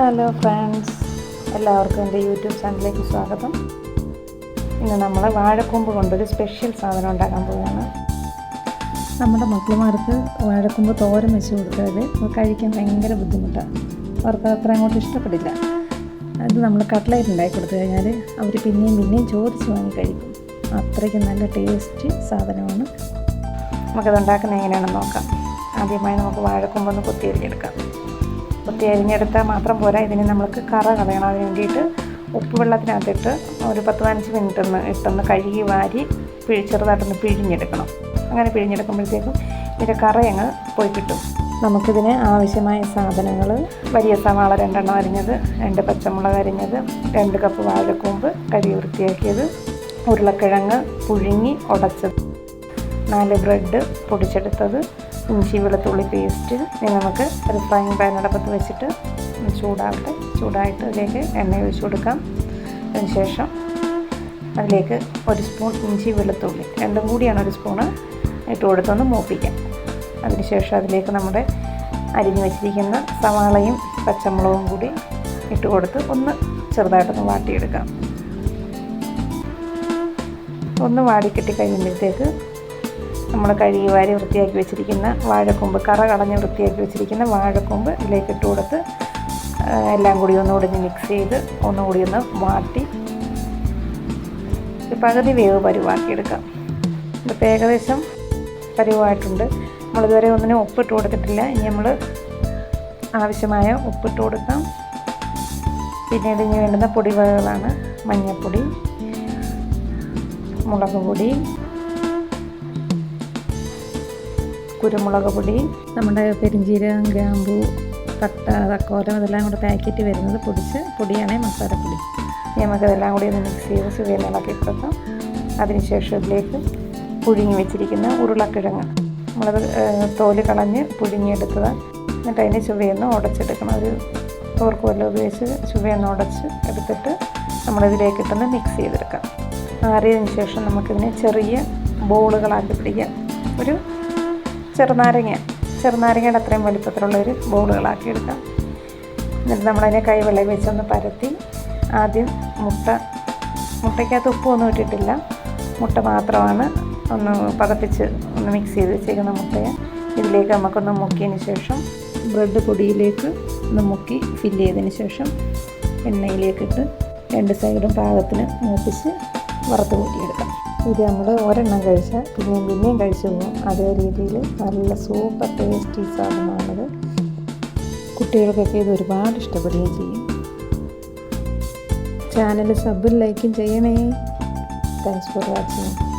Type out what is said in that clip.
Hello friends എല്ലാവർക്കും എന്റെ YouTube ചാനലിലേക്ക് സ്വാഗതം. ഇന്ന് നമ്മൾ വാഴക്കൊമ്പ് കൊണ്ടൊരു സ്പെഷ്യൽ സാധനം ഉണ്ടാക്കാൻ പോവുകയാണ്. നമ്മുടെ മക്കളുമാർക്ക് വാഴക്കൊമ്പ് തോരൻ വെച്ച് കൊടുത്താൽ കഴിക്കാൻ ഭയങ്കര ബുദ്ധിമുട്ടാണ് അവർക്ക് അത്ര അങ്ങോട്ട് ഇഷ്ടപ്പെടില്ല. അത് നമ്മൾ കട്ട്ലൈറ്റ് ഉണ്ടാക്കി കൊടുത്തു കഴിഞ്ഞാൽ അവർ പിന്നെയും പിന്നെയും ചോദിച്ച് വാങ്ങി കഴിക്കും. അത്രയ്ക്ക് നല്ല ടേസ്റ്റ് സാധനമാണ്. നമുക്കത് ഉണ്ടാക്കുന്നത് എങ്ങനെയാണെന്ന് നോക്കാം. ആദ്യമായി നമുക്ക് വാഴക്കൊമ്പൊന്ന് കൊത്തി അരിഞ്ഞെടുത്താൽ മാത്രം പോരാ. ഇതിനെ നമുക്ക് കറ കളയണം. അതിന് വേണ്ടിയിട്ട് ഉപ്പ് വെള്ളത്തിനകത്തിട്ട് ഒരു പത്ത് പതിനഞ്ച് മിനിറ്റ് ഒന്ന് ഇട്ടൊന്ന് കഴുകി വാരി പിഴി ചെറുതായിട്ടൊന്ന് പിഴിഞ്ഞെടുക്കണം. അങ്ങനെ പിഴിഞ്ഞെടുക്കുമ്പോഴത്തേക്കും ഇതിന്റെ കറയങ്ങ് പോയി കിട്ടും. നമുക്കിതിന് ആവശ്യമായ സാധനങ്ങൾ വലിയ സവാള രണ്ടെണ്ണം അരിഞ്ഞത് രണ്ട് പച്ചമുളക് അരിഞ്ഞത് രണ്ട് കപ്പ് വാഴക്കൂമ്പ് കഴുകി വൃത്തിയാക്കിയത് ഉരുളക്കിഴങ്ങ് പുഴുങ്ങി ഉടച്ചത് നാല് ബ്രെഡ് പൊടിച്ചെടുത്തത് ഇഞ്ചി വെളുത്തുള്ളി പേസ്റ്റ് ഇനി നമുക്ക് റിഫൈൻ പാനടപ്പത്ത് വെച്ചിട്ട് ചൂടാകട്ടെ ചൂടായിട്ട് അതിലേക്ക് എണ്ണ ഒഴിച്ച് കൊടുക്കാം. അതിനുശേഷം അതിലേക്ക് ഒരു സ്പൂൺ ഇഞ്ചി വെളുത്തുള്ളി. രണ്ടും കൂടിയാണ് ഒരു സ്പൂണ് ഇട്ട് കൊടുത്തൊന്ന് മൂപ്പിക്കാം. അതിനുശേഷം അതിലേക്ക് നമ്മുടെ അരിഞ്ഞു വെച്ചിരിക്കുന്ന സവാളയും പച്ചമുളകും കൂടി ഇട്ട് കൊടുത്ത് ഒന്ന് ചെറുതായിട്ടൊന്ന് വാട്ടിയെടുക്കാം. ഒന്ന് വാടിക്കെട്ടി കഴിയുമ്പോഴത്തേക്ക് നമ്മൾ കഴുകി വാരി വൃത്തിയാക്കി വെച്ചിരിക്കുന്ന വാഴക്കൊമ്പ് കറ കളഞ്ഞ് വൃത്തിയാക്കി വെച്ചിരിക്കുന്ന വാഴക്കൊമ്പ് ഇതിലേക്ക് ഇട്ട് കൊടുത്ത് എല്ലാം കൂടി ഒന്നുകൂടി ഒന്ന് മിക്സ് ചെയ്ത് ഒന്നുകൂടി ഒന്ന് വാട്ടി. പകുതി വേവ് പരുവാക്കിയെടുക്കാം. ഇതിപ്പോൾ ഏകദേശം പരുവായിട്ടുണ്ട്. നമ്മളിതുവരെ ഒന്നിനും ഉപ്പിട്ട് കൊടുത്തിട്ടില്ല. ഇനി നമ്മൾ ആവശ്യമായ ഉപ്പിട്ട് കൊടുക്കാം. പിന്നീട് ഇനി വേണ്ടുന്ന പൊടിവകകളാണ് മഞ്ഞൾപ്പൊടി മുളക് പൊടി കുരുമുളക് പൊടി നമ്മുടെ പെരിഞ്ചീരകം ഗ്രാമ്പു കട്ട തക്കോലം ഇതെല്ലാം കൂടെ പാക്കറ്റ് വരുന്നത് പൊടിച്ച് പൊടിയാണ് മസാലപ്പൊടി. നമുക്കതെല്ലാം കൂടി ഒന്ന് മിക്സ് ചെയ്ത് സുഖം ഇളക്കി കൊടുക്കാം അതിനുശേഷം ഇതിലേക്ക് പുഴുങ്ങി വെച്ചിരിക്കുന്ന ഉരുളക്കിഴങ്ങ്. നമ്മളത് തോൽ കളഞ്ഞ് പുഴുങ്ങിയെടുത്തത്. എന്നിട്ട് അതിന്റെ ചുവയൊന്ന് ഉടച്ചെടുക്കണം. ഒരു തോർക്ക് വല്ലതും ഉപയോഗിച്ച് ചുവയൊന്ന് ഉടച്ച് എടുത്തിട്ട് നമ്മളിതിലേക്ക് ഇട്ടൊന്ന് മിക്സ് ചെയ്തെടുക്കാം. ആറിയതിന് ശേഷം നമുക്കിതിനെ ചെറിയ ബോളുകളാക്കി പിടിക്കാം. ഒരു ചെറുനാരങ്ങ ചെറുനാരങ്ങയുടെ അത്രയും വലിപ്പത്തിലുള്ള ഒരു ബോളുകളാക്കി എടുക്കാം. എന്നിട്ട് നമ്മളതിനെ കൈവെള്ളയിൽ വെച്ചൊന്ന് പരത്തി ആദ്യം മുട്ട മുട്ടയ്ക്കകത്ത് ഉപ്പൊന്നും ഇട്ടിട്ടില്ല. മുട്ട മാത്രമാണ് ഒന്ന് പതപ്പിച്ച് ഒന്ന് മിക്സ് ചെയ്ത് വെച്ചേക്കുന്ന മുട്ടയെ. ഇതിലേക്ക് നമുക്കൊന്ന് മുക്കിയതിന് ശേഷം ബ്രെഡ് പൊടിയിലേക്ക് ഒന്ന് മുക്കി ഫില്ല് ചെയ്തതിന് ശേഷം എണ്ണയിലേക്കിട്ട് രണ്ട് സൈഡും പാകത്തിന് മൂപ്പിച്ച് വറുത്ത് കൂട്ടിയെടുക്കാം ഇത് നമ്മൾ ഒരെണ്ണം കഴിച്ചാൽ പിന്നെയും പിന്നെയും കഴിച്ചു പോകും. അതേ രീതിയിൽ നല്ല സൂപ്പർ ടേസ്റ്റി സാധനമാണത്. കുട്ടികൾക്കൊക്കെ ഇത് ഒരുപാട് ഇഷ്ടപ്പെടുകയും ചെയ്യും. ചാനൽ സബും ലൈക്കും ചെയ്യണേ. Thanks for watching